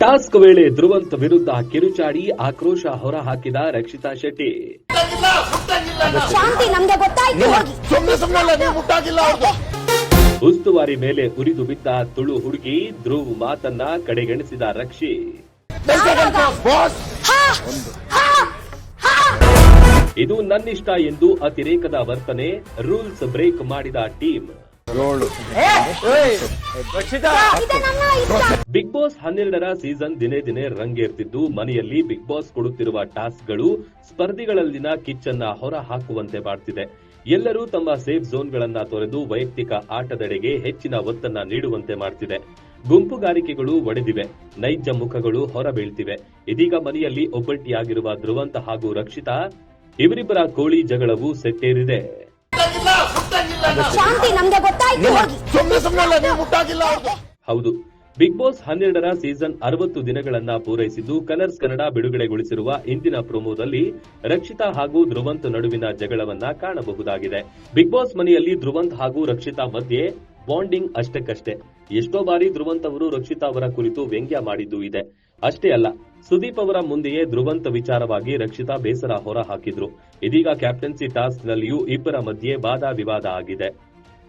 Task ವೇಳೆ ಧ್ರುವಂತ್ ವಿರುದ್ಧ ಕಿರುಚಾಡಿ ಆಕ್ರೋಶ ಹೊರಹಾಕಿದ ರಕ್ಷಿತಾ ಶೆಟ್ಟಿ. ಶಾಂತಿ ನಮ್ಗೆ ಗೊತ್ತಾಯ್ತು ಹೋಗಿ. ಸುಮ್ಮನೆ ಸುಮ್ಮನೆ ನೀವು ಮುಟ್ಟಾಗಿಲ್ಲ ಅವ್ರಿಗೆ ಉಸ್ತುವಾರಿ ಮೇಲೆ ಉರಿದು ಬಿದ್ದ ತುಳು ಹುಡುಗಿ ಧ್ರುವ್ ಮಾತನ್ನ ಕಡೆಗಣಿಸಿದ ರಕ್ಷಿ. ಇದು ನನ್ನಿಷ್ಟ ಎಂದು ಅತಿರೇಕದ ವರ್ತನೆ ರೂಲ್ಸ್ ಬ್ರೇಕ್ ಮಾಡಿದ ಟೀಮ್ ಬಿಗ್ ಬಾಸ್ ಹನ್ನೆರಡರ ಸೀಸನ್ ದಿನೇ ದಿನೇ ರಂಗೇರ್ತಿದ್ದು ಮನೆಯಲ್ಲಿ ಬಿಗ್ ಬಾಸ್ ಕೊಡುತ್ತಿರುವ ಟಾಸ್ಕ್ಗಳು ಸ್ಪರ್ಧಿಗಳಲ್ಲಿನ ಕಿಚ್ಚನ್ನ ಹೊರ ಹಾಕುವಂತೆ ಮಾಡ್ತಿದೆ. ಎಲ್ಲರೂ ತಮ್ಮ ಸೇಫ್ ಝೋನ್ಗಳನ್ನ ತೊರೆದು ವೈಯಕ್ತಿಕ ಆಟದೆಡೆಗೆ ಹೆಚ್ಚಿನ ಒತ್ತನ್ನ ನೀಡುವಂತೆ ಮಾಡ್ತಿದೆ. ಗುಂಪುಗಾರಿಕೆಗಳು ಒಡೆದಿವೆ. ನೈಜ ಮುಖಗಳು ಹೊರಬೀಳ್ತಿವೆ. ಇದೀಗ ಮನೆಯಲ್ಲಿ ಒಬ್ಬಟ್ಟಿಯಾಗಿರುವ ಧ್ರುವಂತ ಹಾಗೂ ರಕ್ಷಿತಾ ಇವರಿಬ್ಬರ ಕೋಳಿ ಜಗಳವು ಸೆಟ್ಟೇರಿದೆ. ಶಾಂತಿ ನಮ್ಗೆ ಗೊತ್ತಾಯ್ತು ಹೋಗಿ. ಸುಮ್ಮನೆ ಸುಮ್ಮನೆ ನೀವು ಮುಟ್ಟಾಗಿಲ್ಲ. ಹೌದು. ಬಿಗ್ ಬಾಸ್ ಹನ್ನೆರಡರ ಸೀಸನ್ ಅರವತ್ತು ದಿನಗಳನ್ನ ಪೂರೈಸಿದ್ದು ಕಲರ್ಸ್ ಕನ್ನಡ ಬಿಡುಗಡೆಗೊಳಿಸಿರುವ ಇಂದಿನ ಪ್ರೊಮೋದಲ್ಲಿ ರಕ್ಷಿತಾ ಹಾಗೂ ಧ್ರುವಂತ್ ನಡುವಿನ ಜಗಳವನ್ನ ಕಾಣಬಹುದಾಗಿದೆ. ಬಿಗ್ ಬಾಸ್ ಮನೆಯಲ್ಲಿ ಧ್ರುವಂತ್ ಹಾಗೂ ರಕ್ಷಿತಾ ಮಧ್ಯೆ ಬಾಂಡಿಂಗ್ ಅಷ್ಟಕ್ಕಷ್ಟೇ. ಎಷ್ಟೋ ಬಾರಿ ಧ್ರುವಂತ್ ಅವರು ರಕ್ಷಿತಾ ಅವರ ಕುರಿತು ವ್ಯಂಗ್ಯ ಮಾಡಿದ್ದು ಇದೆ. ಅಷ್ಟೇ ಅಲ್ಲ, ಸುದೀಪ್ ಅವರ ಮುಂದೆಯೇ ಧ್ರುವಂತ ವಿಚಾರವಾಗಿ ರಕ್ಷಿತಾ ಬೇಸರ ಹೊರ ಹಾಕಿದ್ರು ಇದೀಗ ಕ್ಯಾಪ್ಟನ್ಸಿ ಟಾಸ್ಕ್ ನಲ್ಲಿಯೂ ಇಬ್ಬರ ಮಧ್ಯೆ ವಾದ ವಿವಾದ ಆಗಿದೆ.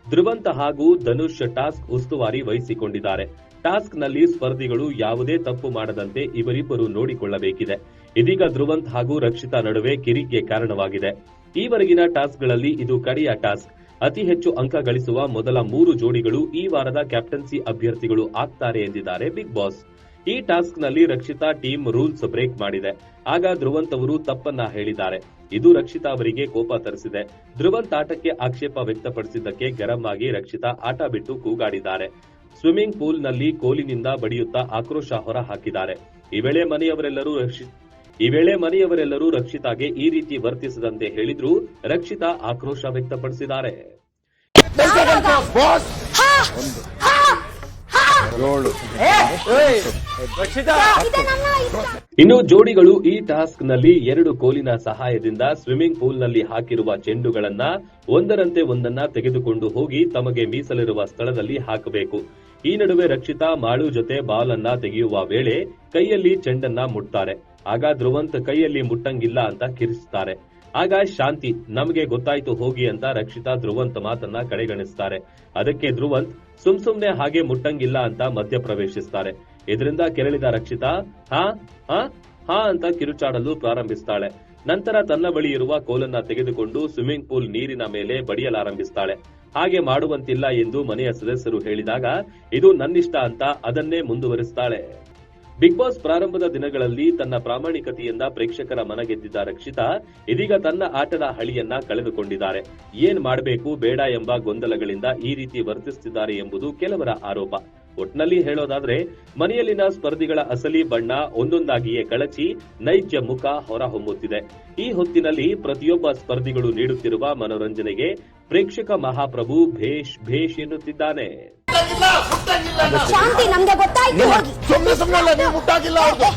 ಧ್ರುವಂತ ಹಾಗೂ ಧನುಷ್ ಟಾಸ್ಕ್ ಉಸ್ತುವಾರಿ ವಹಿಸಿಕೊಂಡಿದ್ದಾರೆ. ಟಾಸ್ಕ್ನಲ್ಲಿ ಸ್ಪರ್ಧಿಗಳು ಯಾವುದೇ ತಪ್ಪು ಮಾಡದಂತೆ ಇವರಿಬ್ಬರು ನೋಡಿಕೊಳ್ಳಬೇಕಿದೆ. ಇದೀಗ ಧ್ರುವಂತ್ ಹಾಗೂ ರಕ್ಷಿತಾ ನಡುವೆ ಕಿರಿಕಿಗೆ ಕಾರಣವಾಗಿದೆ. ಈವರೆಗಿನ ಟಾಸ್ಕ್ಗಳಲ್ಲಿ ಇದು ಕಡೆಯ ಟಾಸ್ಕ್. ಅತಿ ಹೆಚ್ಚು ಅಂಕ ಗಳಿಸುವ ಮೊದಲ ಮೂರು ಜೋಡಿಗಳು ಈ ವಾರದ ಕ್ಯಾಪ್ಟನ್ಸಿ ಅಭ್ಯರ್ಥಿಗಳು ಆಗ್ತಾರೆ ಎಂದಿದ್ದಾರೆ ಬಿಗ್ ಬಾಸ್. ಈ ಟಾಸ್ಕ್ನಲ್ಲಿ ರಕ್ಷಿತಾ ಟೀಮ್ ರೂಲ್ಸ್ ಬ್ರೇಕ್ ಮಾಡಿದೆ. ಆಗ ಧ್ರುವಂತ್ ಅವರು ತಪ್ಪನ್ನ ಹೇಳಿದ್ದಾರೆ. ಇದು ರಕ್ಷಿತಾ ಅವರಿಗೆ ಕೋಪ ತರಿಸಿದೆ. ಧ್ರುವಂತ್ ಆಟಕ್ಕೆ ಆಕ್ಷೇಪ ವ್ಯಕ್ತಪಡಿಸಿದ್ದಕ್ಕೆ ಗರಂ ಆಗಿ ರಕ್ಷಿತಾ ಆಟ ಬಿಟ್ಟು ಕೂಗಾಡಿದ್ದಾರೆ. ಸ್ವಿಮ್ಮಿಂಗ್ ಪೂಲ್ನಲ್ಲಿ ಕೋಲಿನಿಂದ ಬಡಿಯುತ್ತಾ ಆಕ್ರೋಶ ಹೊರ ಹಾಕಿದ್ದಾರೆ ಈ ವೇಳೆ ಮನೆಯವರೆಲ್ಲರೂ ಈ ವೇಳೆ ಮನೆಯವರೆಲ್ಲರೂ ರಕ್ಷಿತಾಗೆ ಈ ರೀತಿ ವರ್ತಿಸದಂತೆ ಹೇಳಿದ್ರು ರಕ್ಷಿತಾ ಆಕ್ರೋಶ ವ್ಯಕ್ತಪಡಿಸಿದ್ದಾರೆ. ಇನ್ನು ಜೋಡಿಗಳು ಈ ಟಾಸ್ಕ್ನಲ್ಲಿ ಎರಡು ಕೋಲಿನ ಸಹಾಯದಿಂದ ಸ್ವಿಮ್ಮಿಂಗ್ ಪೂಲ್ನಲ್ಲಿ ಹಾಕಿರುವ ಚೆಂಡುಗಳನ್ನ ಒಂದರಂತೆ ಒಂದನ್ನ ತೆಗೆದುಕೊಂಡು ಹೋಗಿ ತಮಗೆ ಮೀಸಲಿರುವ ಸ್ಥಳದಲ್ಲಿ ಹಾಕಬೇಕು. ಈ ನಡುವೆ ರಕ್ಷಿತಾ ಮಾಳು ಜೊತೆ ಬಾಲ್ ಅನ್ನ ತೆಗೆಯುವ ವೇಳೆ ಕೈಯಲ್ಲಿ ಚೆಂಡನ್ನ ಮುಟ್ತಾರೆ. ಆಗ ಧ್ರುವಂತ್ ಕೈಯಲ್ಲಿ ಮುಟ್ಟಂಗಿಲ್ಲ ಅಂತ ಕಿರಿಸ್ತಾರೆ. ಆಗ ಶಾಂತಿ, ನಮಗೆ ಗೊತ್ತಾಯ್ತು ಹೋಗಿ ಅಂತ ರಕ್ಷಿತಾ ಧ್ರುವಂತ್ ಮಾತನ್ನ ಕಡೆಗಣಿಸ್ತಾರೆ. ಅದಕ್ಕೆ ಧ್ರುವಂತ್, ಸುಮ್ ಸುಮ್ನೆ ಹಾಗೆ ಮುಟ್ಟಂಗಿಲ್ಲ ಅಂತ ಮಧ್ಯ ಪ್ರವೇಶಿಸ್ತಾರೆ ಇದರಿಂದ ಕೆರಳಿದ ರಕ್ಷಿತಾ, ಹಾ ಹಾ ಹಾ ಅಂತ ಕಿರುಚಾಡಲು ಪ್ರಾರಂಭಿಸ್ತಾಳೆ. ನಂತರ ತನ್ನ ಬಳಿ ಇರುವ ಕೋಲನ್ನ ತೆಗೆದುಕೊಂಡು ಸ್ವಿಮ್ಮಿಂಗ್ ಪೂಲ್ ನೀರಿನ ಮೇಲೆ ಬಡಿಯಲಾರಂಭಿಸ್ತಾಳೆ. ಹಾಗೆ ಮಾಡುವಂತಿಲ್ಲ ಎಂದು ಮನೆಯ ಸದಸ್ಯರು ಹೇಳಿದಾಗ, ಇದು ನನ್ನಿಷ್ಟ ಅಂತ ಅದನ್ನೇ ಮುಂದುವರಿಸ್ತಾಳೆ. ಬಿಗ್ ಬಾಸ್ ಪ್ರಾರಂಭದ ದಿನಗಳಲ್ಲಿ ತನ್ನ ಪ್ರಾಮಾಣಿಕತೆಯಿಂದ ಪ್ರೇಕ್ಷಕರ ಮನಗೆದ್ದಿದ್ದ ರಕ್ಷಿತಾ ಇದೀಗ ತನ್ನ ಆಟದ ಹಳಿಯನ್ನ ಕಳೆದುಕೊಂಡಿದ್ದಾರೆ. ಏನ್ ಮಾಡಬೇಕು, ಬೇಡ ಎಂಬ ಗೊಂದಲಗಳಿಂದ ಈ ರೀತಿ ವರ್ತಿಸುತ್ತಿದ್ದಾರೆ ಎಂಬುದು ಕೆಲವರ ಆರೋಪ. ಒಟ್ನಲ್ಲಿ ಹೇಳೋದಾದ್ರೆ, ಮನೆಯಲ್ಲಿನ ಸ್ಪರ್ಧಿಗಳ ಅಸಲಿ ಬಣ್ಣ ಒಂದೊಂದಾಗಿಯೇ ಕಳಚಿ ನೈಜ ಮುಖ ಹೊರಹೊಮ್ಮುತ್ತಿದೆ. ಈ ಹೊತ್ತಿನಲ್ಲಿ ಪ್ರತಿಯೊಬ್ಬ ಸ್ಪರ್ಧಿಗಳು ನೀಡುತ್ತಿರುವ ಮನೋರಂಜನೆಗೆ ಪ್ರೇಕ್ಷಕ ಮಹಾಪ್ರಭು ಭೇಷ್ ಭೇಷ್ ಎನ್ನುತ್ತಿದ್ದಾನೆ. ಶಾಂತಿ ನಮ್ಗೆ ಗೊತ್ತಾಯ್ತು ಹೋಗಿ. ಸುಮ್ಮನೆ ಸುಮ್ಮನೆ ನೀವು ಮುಟ್ಟಾಗಿಲ್ಲ ಇದೆ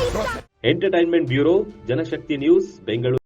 ಇಷ್ಟ. Entertainment bureau Janashakti news Bengaluru